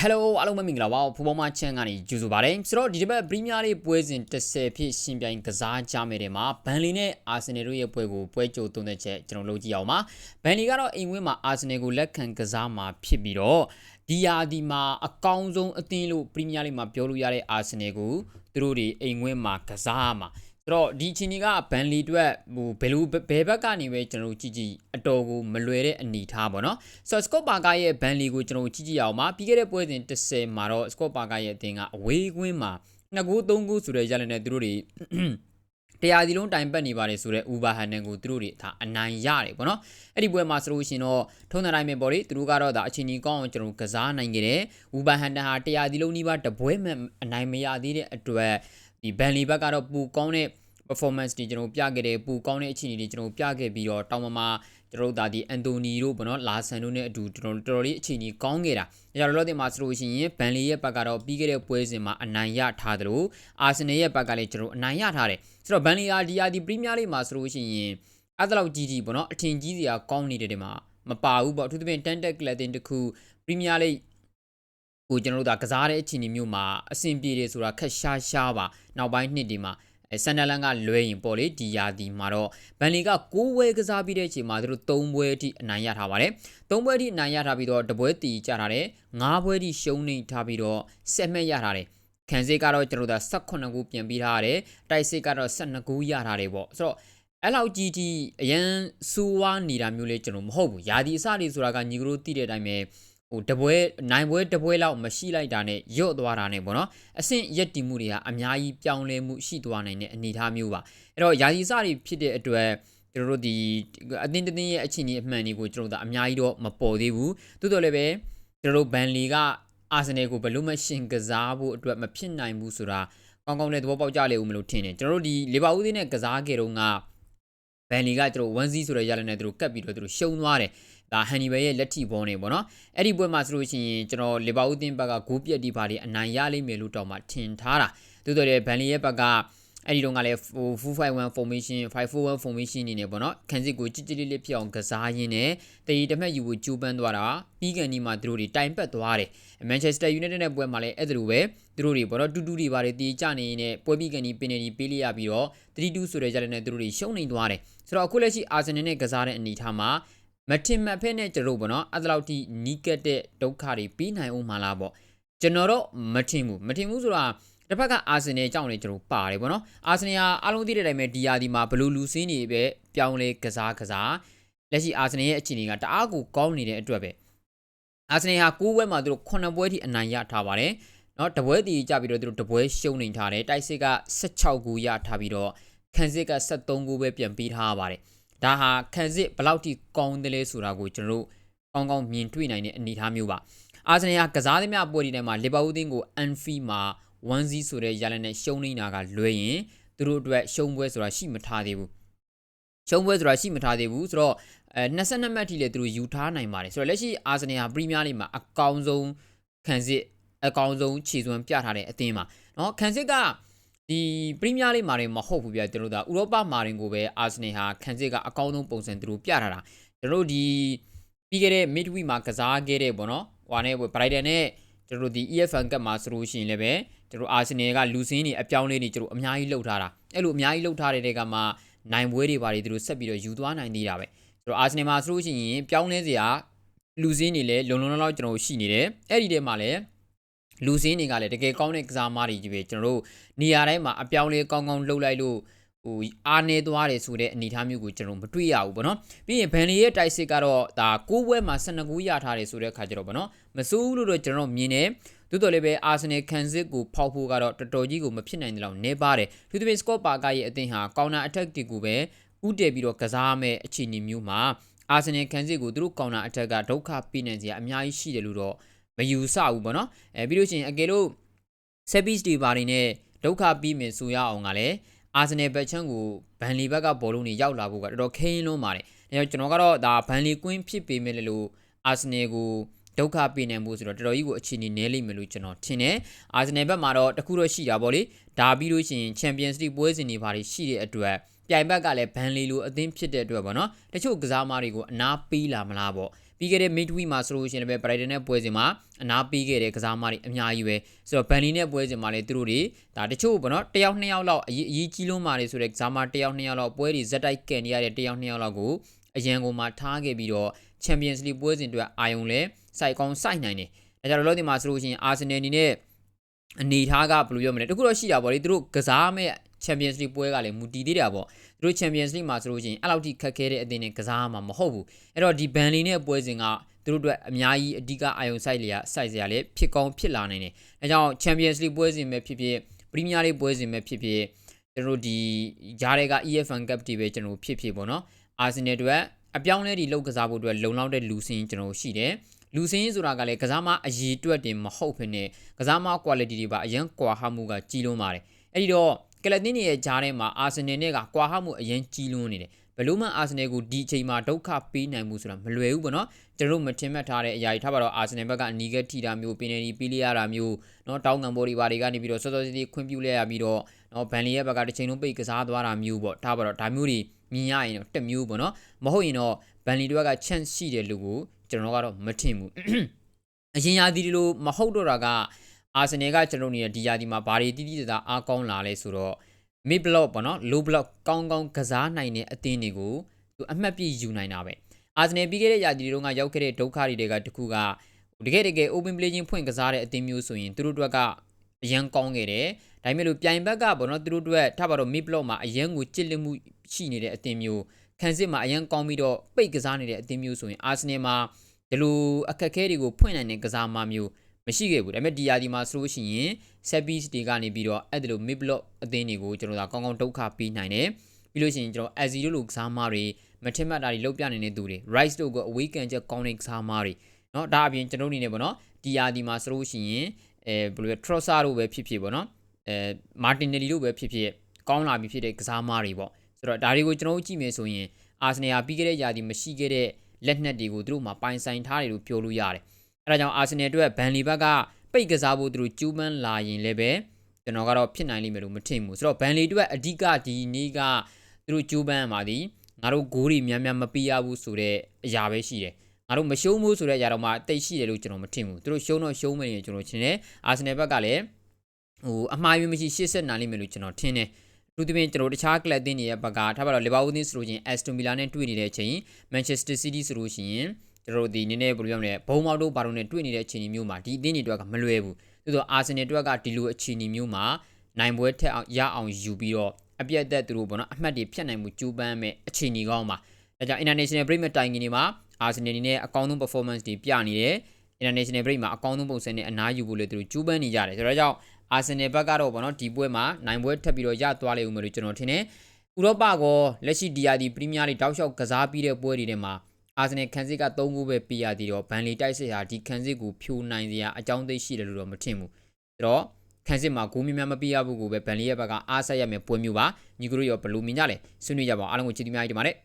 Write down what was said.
ဟယ်လိုအားလုံးပဲမင်္ဂလာပါဖူဘောမချန်ကနေကြိုဆိုပါရစေဆိုတော့ဒီတစ်ပတ်ပရီးမီးယားလိပွဲစဉ်30ဖြစ်ရှင်ပြိုင်ကစားကြမယ်တဲ့မှာဘန်လီနဲ့အာဆင်နယ်တို့ရဲ့ပွဲကိုပွဲကြိုသွင်းတဲ့ချက်ကျွန်တော်လုပ်ကြည့်အောင်ပါဘန်လီကတော့အိမ်ဝင်းမှာအာဆင်နယ်ကိုလက်ခံကစားမှာဖြစ်ပြီးတော့ဒီယာဒီမှာအကောင်းဆုံးအသင်းလို့ပရီးမီးယားလိမှာပြောလို့ရတဲ့အာဆင်နယ်ကိုသူတို့တွေအိမ်ဝင်းမှာကစားမှာ ဆိုတော့ဒီချင်းကြီးကဘန်လီအတွက်ဟိုဘယ်လိုဘယ်ဘက်ကနေပဲကျွန်တော်တို့ကြည့်ကြည့်အတော်ကိုမလွယ်တဲ့အနေထားပေါ့နော်ဆိုတော့စကော့ပါကာရဲ့ဘန်လီကိုကျွန်တော်ကြည့်ကြည့်အောင်ပါပြီးခဲ့တဲ့ပွဲစဉ်30မှာတော့စကော့ပါကာရဲ့အသင်းကအဝေးကွင်းမှာ2ဂိုး3ဂိုးဆိုတဲ့ရလနဲ့သူတို့တွေတရားစီလုံးတိုင်ပတ်နေပါတယ်ဆိုတော့ Uber Handan ကိုသူတို့တွေဒါအနိုင်ရတယ်ပေါ့နော်အဲ့ဒီပွဲမှာဆိုလို့ရှိရင်တော့ထုံးတဲ့တိုင်းပဲပေါ့လေသူတို့ကတော့ဒါအချင်းကြီးကောင်းအောင်ကျွန်တော်ကစားနိုင်ခဲ့တယ် Uber Handan ဟာတရားစီလုံးနီးပါးတပွဲမှအနိုင်မရသေးတဲ့အတွက် ဒီဘန်လီဘက်ကတော့ပူကောင်းတဲ့ performance တွေကျွန်တော်ပြခဲ့တယ်ပူကောင်းတဲ့အခြေအနေတွေကျွန်တော်ပြခဲ့ပြီးတော့တောင်မမကျွန်တော်တို့ဒါဒီအန်တိုနီတို့ဘောနော်လာဆန်တို့နဲ့အတူကျွန်တော်တော်တော်လေးအခြေအနေကောင်းခဲ့တာဒါကြောင့်လောလောဆယ်မှာဆိုလို့ရှိရင်ဘန်လီရဲ့ဘက်ကတော့ပြီးခဲ့တဲ့ပွဲစဉ်မှာအနိုင်ရထားတယ်လို့အာဆင်နယ်ရဲ့ဘက်ကလည်းကျွန်တော်အနိုင်ရထားတယ်ဆိုတော့ဘန်လီယာဒီယာဒီပရီးမီးယားလိမှာဆိုလို့ရှိရင်အဲ့ဒါလောက်ကြီးကြီးပေါ့နော်အထင်ကြီးစရာကောင်းနေတဲ့တဲ့မှာမပါဘူးပေါ့အထူးသဖြင့်တန်တက်ကလတင်တခုပရီးမီးယားလိ ကိုကျွန်တော်တို့ဒါကစားတဲ့အခြေအနေမျိုးမှာအဆင်ပြေတယ်ဆိုတာခက်ရှားရှားပါနောက်ပိုင်းနှစ်ဒီမှာအဲဆန်နယ်လန်ကလွဲရင်ပေါ့လေဒီယာဒီမှာတော့ဘန်လီက6ပွဲကစားပြီးတဲ့အချိန်မှာသူတို့3ပွဲအထိအနိုင်ရထားပါတယ်3ပွဲအထိအနိုင်ရထားပြီးတော့တပွဲတီကြထားတယ်5ပွဲအထိရှုံးနေထားပြီးတော့7မှတ်ရထားတယ်ခံစစ်ကတော့ကျွန်တော်တို့18ခုပြန်ပြီးထားရတယ်တိုက်စစ်ကတော့12ခုရထားတယ်ပေါ့ဆိုတော့အဲ့လောက်ကြီးကြီးအရန်စူဝါနေတာမျိုးလေးကျွန်တော်မဟုတ်ဘူးယာဒီအစတွေဆိုတာကညီကတို့သိတဲ့အတိုင်းပဲ ဟိုတပွဲနိုင်ပွဲတပွဲလောက်မရှိလိုက်တာနဲ့ရော့သွားတာနဲ့ပေါ့နော်အဆင့်ရက်တီမှုတွေကအများကြီးပြောင်းလဲမှုရှိသွားနိုင်တဲ့အနေအထားမျိုးပါအဲ့တော့ယာစီစတွေဖြစ်တဲ့အတွက်ကျွန်တော်တို့ဒီအတင်းတင်းရဲ့အခြေအနေအမှန်တွေကိုကျွန်တော်တို့အများကြီးတော့မပေါ်သေးဘူးသို့တော်လည်းပဲကျွန်တော်တို့ဘန်လီကအာဆင်နယ်ကိုဘယ်လို့မှရှင်ကစားဖို့အတွက်မဖြစ်နိုင်ဘူးဆိုတာကောင်းကောင်းနဲ့သဘောပေါက်ကြလေဦးမလို့ထင်တယ်ကျွန်တော်တို့ဒီလီဗာပူးသေးနဲ့ကစားခဲ့တော့က ဘန်လီကကျွန်တော်1-0ဆိုတဲ့ရလနဲ့သူတို့ကတ်ပြီးတော့သူတို့ရှုံးသွားတယ်ဒါဟန်နီဘယ်ရဲ့လက်ထိဘောနေပေါ့နော်အဲ့ဒီပွဲမှာဆိုလို့ရှိရင်ကျွန်တော်လီဗာပူးသင်းဘက်ကဂိုးပြက်ဒီပါတွေအနိုင်ရလိမ့်မယ်လို့တော့မှထင်ထားတာသို့တော်လည်းဘန်လီရဲ့ဘက်က အဲ့ဒီတော့ကလည်း451 formation 541 formation နေနေပေါ့နော်ခန်းစစ်ကိုကြစ်ကြစ်လေးလေးဖြစ်အောင်ကစားရင်းနဲ့တရီတမက်ယူကိုကြိုးပမ်းသွားတာပြီးကန်ဒီမှာသူတို့တွေတိုင်ပတ်သွားတယ် Manchester United နဲ့ပွဲမှာလည်းအဲ့ဒါလိုပဲသူတို့တွေပေါ့နော်တူတူတွေပါတယ်တီးကြနေနေပွဲပြီးကန်ဒီပင်နယ်ဒီပေးလိုက်ရပြီးတော့3-2ဆိုတဲ့ကြတဲ့နဲ့သူတို့တွေရှုံးနေသွားတယ်ဆိုတော့အခုလက်ရှိ Arsenal နဲ့ကစားတဲ့အနေအထားမှာမထင်မှတ်ဖက်နဲ့ကျွန်တော်ပေါ့နော်အဲ့ဒါလောက်ထိနီးကပ်တဲ့ဒုက္ခတွေပြီးနိုင်အောင်မလားပေါ့ကျွန်တော်တော့မထင်ဘူးမထင်ဘူးဆိုတာ တစ်ဖက်ကအာဆင်နယ်ကြောင့်လည်းကျွန်တော်ပါတယ်ပေါ့နော်အာဆင်နယ်ကအားလုံးသိတဲ့အတိုင်းပဲဒီယာဒီမှာဘလူးလူစင်းနေပဲပြောင်းလဲကစားကစားလက်ရှိအာဆင်နယ်ရဲ့အခြေအနေကတအားကိုကောင်းနေတဲ့အတွက်ပဲအာဆင်နယ်ဟာ9ပွဲမှာသူတို့9ပွဲထိအနိုင်ရထားပါတယ်နော်တပွဲတည်ကြပြီးတော့သူတို့တပွဲရှုံးနေထားတယ်တိုက်စစ်က16ဂိုးရထားပြီးတော့ခန်းစစ်က73ဂိုးပဲပြန်ပေးထားပါတယ်ဒါဟာခံစစ်ဘလောက်ထိကောင်းတယ်လဲဆိုတာကိုကျွန်တော်တို့ကောင်းကောင်းမြင်တွေ့နိုင်တဲ့အနေအထားမျိုးပါအာဆင်နယ်ကကစားသမျှပွဲတွေထဲမှာလီဗာပူးအသင်းကိုအန်ဖီမှာ 1-0ဆိုတဲ့ရလနဲ့ရှုံးနေတာကလွဲရင်သူတို့အတွက်ရှုံးပွဲဆိုတာရှိမထားသေးဘူးရှုံးပွဲဆိုတာရှိမထားသေးဘူးဆိုတော့အဲ22မှတ်ထိလည်းသူတို့ယူထားနိုင်ပါတယ်ဆိုတော့လက်ရှိအာဆင်နယ်ဟာပရီးမီးယားလိမှာအကောင်းဆုံးခံစစ်အကောင်းဆုံးခြေစွမ်းပြထားတဲ့အသင်းပါเนาะခံစစ်ကဒီပရီးမီးယားလိမှာတွေမဟုတ်ဘူးပြကျွန်တော်တို့ကဥရောပမှာရင်ကိုပဲအာဆင်နယ်ဟာခံစစ်ကအကောင်းဆုံးပုံစံသူတို့ပြထားတာကျွန်တော်တို့ဒီပြီးခဲ့တဲ့ midweek မှာကစားခဲ့တဲ့ပေါ့နော်ဟိုနဲ့ Brighton နဲ့ကျွန်တော်တို့ဒီ EFL Cup မှာဆိုလို့ရှိရင်လည်းပဲ ကျွန်တော်အာဆင်နယ်ကလူစင်းတွေအပြောင်းလေးတွေကျွန်တော်အများကြီးလှုပ်ထားတာအဲ့လိုအများကြီးလှုပ်ထားတဲ့တဲကမှနိုင်ပွဲတွေပါတယ်သူတို့ဆက်ပြီးတော့ယူသွားနိုင်သေးတာပဲကျွန်တော်အာဆင်နယ်မှာဆိုလို့ရှိရင်ပြောင်းလဲစရာလူစင်းတွေလည်းလုံလုံလောက်လောက်ကျွန်တော်ရှိနေတယ်အဲ့ဒီတဲမှာလည်းလူစင်းတွေကလည်းတကယ်ကောင်းတဲ့ကစားမားတွေကြီးပဲကျွန်တော်တို့နေရာတိုင်းမှာအပြောင်းလဲကောင်းကောင်းလှုပ်လိုက်လို့ ဟိုအားနေသွားတယ်ဆိုတဲ့အနေအထားမျိုးကိုကျွန်တော်မတွေ့ရဘူးဗောနော်ပြီးရင်ဘန်လီရဲ့တိုက်စစ်ကတော့ဒါ6ပွဲမှာ12ခုရထားတယ်ဆိုတဲ့အခါကျတော့ဗောနော်မစိုးဘူးလို့တော့ကျွန်တော်မြင်တယ်သို့တော်လည်းပဲအာဆင်နယ်ခံစစ်ကိုဖောက်ဖို့ကတော့တော်တော်ကြီးကိုမဖြစ်နိုင်တဲ့လောက်နေပါတယ်သူတို့စကော့ပါကရဲ့အသင်းဟာကောင်နာအထက်တွေကိုပဲဥတည်ပြီးတော့ကစားမဲ့အခြေအနေမျိုးမှာအာဆင်နယ်ခံစစ်ကိုသူတို့ကောင်နာအထက်ကဒုက္ခပေးနိုင်စရာအများကြီးရှိတယ်လို့တော့မယူဆဘူးဗောနော်အဲပြီးလို့ရှိရင်အကယ်လို့ဆက်ပစ်တွေပါနေနဲ့ဒုက္ခပြီးမယ်ဆိုရအောင်ကလည်း အာဆင်နယ်ဘက်ချမ်းကိုဘန်လီဘက်ကဘောလုံးတွေရောက်လာဖို့ကတော်တော်ခင်းလွန်းပါတယ်။အဲကျွန်တော်ကတော့ဒါဘန်လီကွင်းဖြစ်ပေမဲ့လို့အာဆင်နယ်ကိုဒုက္ခပေးနိုင်မှုဆိုတော့တော်တော်ကြီးကိုအခြေအနေနည်းလိမ့်မယ်လို့ကျွန်တော်ထင်တယ်။အာဆင်နယ်ဘက်မှာတော့တခုတော့ရှိတာပေါ့လေ။ဒါပြီးလို့ရှိရင်ချန်ပီယံစ်လိပွဲစဉ်တွေဘာတွေရှိတဲ့အတွက်ပြိုင်ဘက်ကလည်းဘန်လီလိုအသင်းဖြစ်တဲ့အတွက်ပေါ့နော်။တချို့ကစားမားတွေကိုအနာပေးလာမလားပေါ့ ပြီးခဲ့တဲ့ midweek မှာဆိုလို့ရှိရင်လည်း Brighton နဲ့ပွဲစဉ်မှာအနာပေးခဲ့တဲ့ကစားမတွေအများကြီးပဲဆိုတော့ Burnley နဲ့ပွဲစဉ်မှာလည်းသူတို့တွေဒါတချို့ပေါ့နော်တယောက်နှစ်ယောက်လောက်အရေးအရေးကြီးလုံးမာတွေဆိုတဲ့ကစားမတယောက်နှစ်ယောက်လောက်ပွဲတွေဇက်တိုက်ကန်နေရတဲ့တယောက်နှစ်ယောက်လောက်ကိုအရန်ကုန်မှာထားခဲ့ပြီးတော့ Champions League ပွဲစဉ်အတွက်အာယုံလဲစိုက်ကောင်းစိုက်နိုင်တယ်ဒါကြောင့်လောလောဆယ်မှာဆိုလို့ရှိရင် Arsenal အနေနဲ့အနေထားကဘယ်လိုပြောမလဲတခုတော့ရှိတာပေါ့လေသူတို့ကစားမဲ့ Champions League ပွဲကလည်းမူတည်သေးတာပေါ့သူတို့ Champions League မှာဆိုလို့ရှိရင်အဲ့လောက်ထိခက်ခဲတဲ့အသင်းနဲ့ကစားမှာမဟုတ်ဘူးအဲ့တော့ဒီ Burnley နဲ့ပွဲစဉ်ကသူတို့အတွက်အများကြီးအဓိကအာယုံစိုက်လျာစိုက်စရာလည်းဖြစ်ကောင်းဖြစ်လာနိုင်တယ်အဲကြောင့် Champions League ပွဲစဉ်ပဲဖြစ်ဖြစ် Premier League ပွဲစဉ်ပဲဖြစ်ဖြစ်ကျွန်တော်တို့ဒီဂျားတွေက EFL Cup တွေပဲကျွန်တော်ဖြစ်ဖြစ်ပေါ့နော် Arsenal အတွက်အပြောင်းလဲဒီလောက်ကစားဖို့အတွက်လုံလောက်တဲ့လူစင်းကျွန်တော်ရှိတယ်လူစင်းဆိုတာကလည်းကစားမအရေးတွက်တင်မဟုတ်ဖြစ်နေကစားမ quality တွေပါအရင်ကွာဟမှုကကြီးလုံးပါတယ်အဲ့ဒီတော့ ကလတ်တင်ရဲ့ဂျားထဲမှာအာဆင်နယ်နဲ့ကကွာဟမှုအရင်ကြီးလွန်းနေတယ်ဘလို့မှအာဆင်နယ်ကိုဒီအချိန်မှာဒုက္ခပေးနိုင်မှုဆိုတာမလွယ်ဘူးပေါ့နော်ကျွန်တော်မထင်မှတ်ထားတဲ့အရာကြီးထားပါတော့အာဆင်နယ်ဘက်ကအနီးကထိတာမျိုးပင်နယ်ဒီပေးလိုက်ရတာမျိုးနော်တောင်းငံဘော်ဒီဘာတွေကနေပြီးတော့စောစောစီးစီးခွင့်ပြုလိုက်ရပြီးတော့နော်ဗန်လီရဲ့ဘက်ကတစ်ချိန်လုံးပိတ်ကစားသွားတာမျိုးပေါ့ထားပါတော့ဒါမျိုးတွေမြင်ရရင်တော့တစ်မျိုးပေါ့နော်မဟုတ်ရင်တော့ဗန်လီတို့က chance ရှိတယ်လို့ကိုကျွန်တော်ကတော့မထင်ဘူးအရင်ရာသီလိုမဟုတ်တော့တာက အာဆင်နယ်ကကျွန်တော်နေတဲ့ဒီရာသီမှာဘာတွေတိတိကျကျအားကောင်းလာလဲဆိုတော့ mid block ပေါ့နော် low block ကောင်းကောင်းကစားနိုင်တဲ့အသင်းတွေကိုသူအမှတ်ပြယူနိုင်တာပဲအာဆင်နယ်ပြီးခဲ့တဲ့ရာသီတုန်းကရောက်ခဲ့တဲ့ဒုက္ခတွေကတခုကတကယ်တကယ် open play ချင်းဖွင့်ကစားတဲ့အသင်းမျိုးဆိုရင်သူတို့တို့ကအရန်ကောင်းခဲ့တယ်ဒါပေမဲ့လို့ပြိုင်ဘက်ကပေါ့နော်သူတို့တို့ထပ်ပါတော့ mid block မှာအရန်ကိုကြစ်လက်မှုရှိနေတဲ့အသင်းမျိုးခံစစ်မှာအရန်ကောင်းပြီးတော့ပိတ်ကစားနေတဲ့အသင်းမျိုးဆိုရင်အာဆင်နယ်မှာဒီလိုအခက်အခဲတွေကိုဖွင့်နိုင်တဲ့ကစားမမျိုး မရှိခဲ့ဘူးဒါပေမဲ့ဒီယာဒီမှာဆိုလို့ရှိရင် set piece တွေကနေပြီးတော့အဲ့ဒါလို mid block အသင်းတွေကိုကျွန်တော်တို့ကောင်းကောင်းဒုက္ခပေးနိုင်တယ်ပြီးလို့ရှိရင်ကျွန်တော် azzy တို့လိုကစားမတွေမထင်မှတ်တာတွေလောက်ပြနေတဲ့သူတွေ rice တို့ကို awaken ချက်ကောင်းတဲ့ကစားမတွေเนาะဒါအပြင်ကျွန်တော်အနေနဲ့ပေါ့နော်ဒီယာဒီမှာဆိုလို့ရှိရင်အဲဘယ်လိုလဲ Trossard တို့ပဲဖြစ်ဖြစ်ပေါ့နော်အဲ Martinelli တို့ပဲဖြစ်ဖြစ်ကောင်းလာပြီဖြစ်တဲ့ကစားမတွေပေါ့ဆိုတော့ဒါတွေကိုကျွန်တော်တို့ကြည့်မယ်ဆိုရင် Arsenal ပြီးခဲ့တဲ့ယာဒီမရှိခဲ့တဲ့လက်နက်တွေကိုသူတို့မှပိုင်ဆိုင်ထားတယ်လို့ပြောလို့ရတယ် အဲဒါကြောင့် Arsenal အတွက်ဘန်လီဘက်ကပိတ်ကစားဖို့သူတို့ကျူးမန်းလာရင်လည်းပဲကျွန်တော်ကတော့ဖြစ်နိုင်လိမ့်မယ်လို့မထင်ဘူးဆိုတော့ဘန်လီအတွက်အဓိကဒီနေ့ကသူတို့ကျူးပန်းမှာဒီငါတို့ဂိုးတွေများများမပေးရဘူးဆိုတဲ့အရာပဲရှိတယ်ငါတို့မရှုံးဘူးဆိုတဲ့အရာတော့မှတိတ်ရှိတယ်လို့ကျွန်တော်မထင်ဘူးသူတို့ရှုံးတော့ရှုံးမယ်ရင်ကျွန်တော်ထင်တယ်အာဆင်နယ်ဘက်ကလည်းဟိုအမှားယွင်းမရှိရှေ့ဆက်နိုင်လိမ့်မယ်လို့ကျွန်တော်ထင်တယ်လူသဖြင့်ကျွန်တော်တခြားကလပ်တင်းတွေရဲ့ဘက်ကထားပါတော့လီဗာပူးသင်းဆိုလို့ချင်းအက်စတိုမီလာနဲ့တွေ့နေတဲ့အချိန်မန်ချက်စတာစီးတီးဆိုလို့ရှိရင် ကျွန်တော်တို့ဒီနည်းနည်းဘယ်လိုပြောမလဲဘုံမောက်တို့ဘာလို့နဲ့တွေ့နေတဲ့အချိန်မျိုးမှာဒီအသင်းတွေတွေကမလွယ်ဘူးသို့တော့အာဆင်နယ်အတွက်ကဒီလိုအခြေအနေမျိုးမှာနိုင်ပွဲထက်အောင်ရအောင်ယူပြီးတော့အပြတ်သက်သူတို့ပေါ့နော်အမှတ်တွေဖြတ်နိုင်မှုကြိုးပမ်းမဲ့အခြေအနေကောင်းပါဒါကြောင့် international break မဲ့တိုင်ကင်တွေမှာအာဆင်နယ်အနေနဲ့အကောင်းဆုံး performance တွေပြနေတယ် international break မှာအကောင်းဆုံးပုံစံနဲ့အနားယူဖို့လေသူတို့ကြိုးပမ်းနေကြတယ်ဆိုတော့ကြောင့်အာဆင်နယ်ဘက်ကတော့ပေါ့နော်ဒီပွဲမှာနိုင်ပွဲထပ်ပြီးတော့ရသွားလိမ့်ဦးမယ်လို့ကျွန်တော်ထင်တယ်ဥရောပကောလက်ရှိဒီယာဒီပရီးမီးယားလိတောက်လျှောက်ကစားပြီးတဲ့ပွဲတွေထဲမှာ အာဆင်နယ်ခန်းစစ်က3ဂိုးပဲပေးရသေးတော့ဘန်လီတိုက်စစ်ဟာဒီခန်းစစ်ကိုဖြိုနိုင်စရာအကြောင်းသိရှိတယ်လို့တော့မထင်ဘူးဆိုတော့ခန်းစစ်မှာဂိုးများများမပေးရဘူးကိုပဲဘန်လီရဲ့ဘက်ကအားဆက်ရမယ်ပွဲမျိုးပါညီကတို့ရောဘယ်လိုမြင်ကြလဲဆွေးနွေးကြပါအောင်အားလုံးကိုချစ်တီးများကြီးတင်ပါတယ်